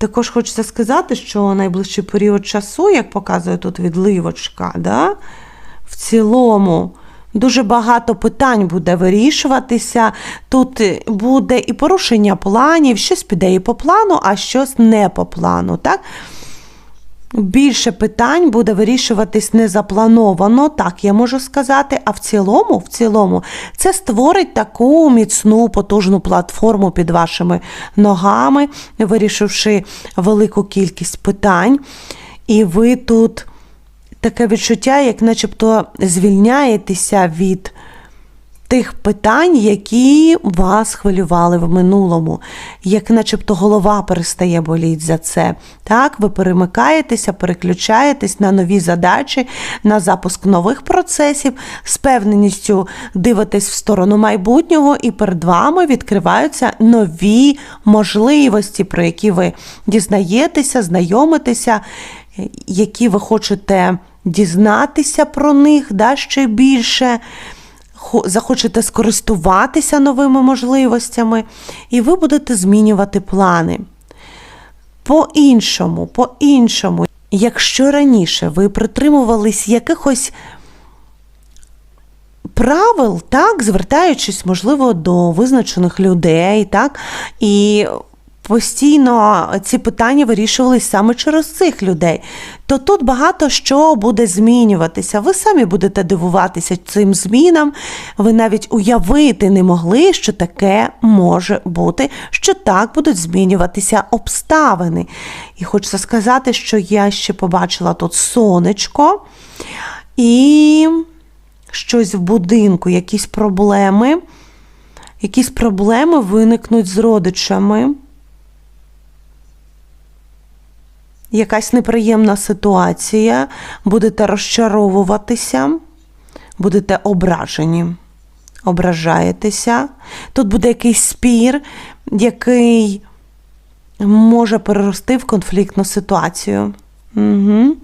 Також хочеться сказати, що найближчий період часу, як показує тут відливочка, да, в цілому дуже багато питань буде вирішуватися. Тут буде і порушення планів, щось піде і по плану, а щось не по плану. Так? Більше питань буде вирішуватись не заплановано, так я можу сказати. А в цілому, в цілому, це створить таку міцну, потужну платформу під вашими ногами, вирішивши велику кількість питань. І ви тут таке відчуття, як начебто звільняєтеся від тих питань, які вас хвилювали в минулому, як начебто голова перестає боліти за це. Так, ви перемикаєтеся, переключаєтесь на нові задачі, на запуск нових процесів, з певненістю дивитесь в сторону майбутнього, і перед вами відкриваються нові можливості, про які ви дізнаєтеся, знайомитеся, які ви хочете дізнатися про них да, ще більше захочете скористуватися новими можливостями, і ви будете змінювати плани. По-іншому, по-іншому, якщо раніше ви притримувались якихось правил, так, звертаючись, можливо, до визначених людей, так, і постійно ці питання вирішувались саме через цих людей, то тут багато що буде змінюватися. Ви самі будете дивуватися цим змінам. Ви навіть уявити не могли, що таке може бути, що так будуть змінюватися обставини. І хочеться сказати, що я ще побачила тут сонечко і щось в будинку, якісь проблеми. Якісь проблеми виникнуть з родичами. Якась неприємна ситуація, будете розчаровуватися, будете ображені, ображаєтеся. Тут буде якийсь спір, який може перерости в конфліктну ситуацію. Угу.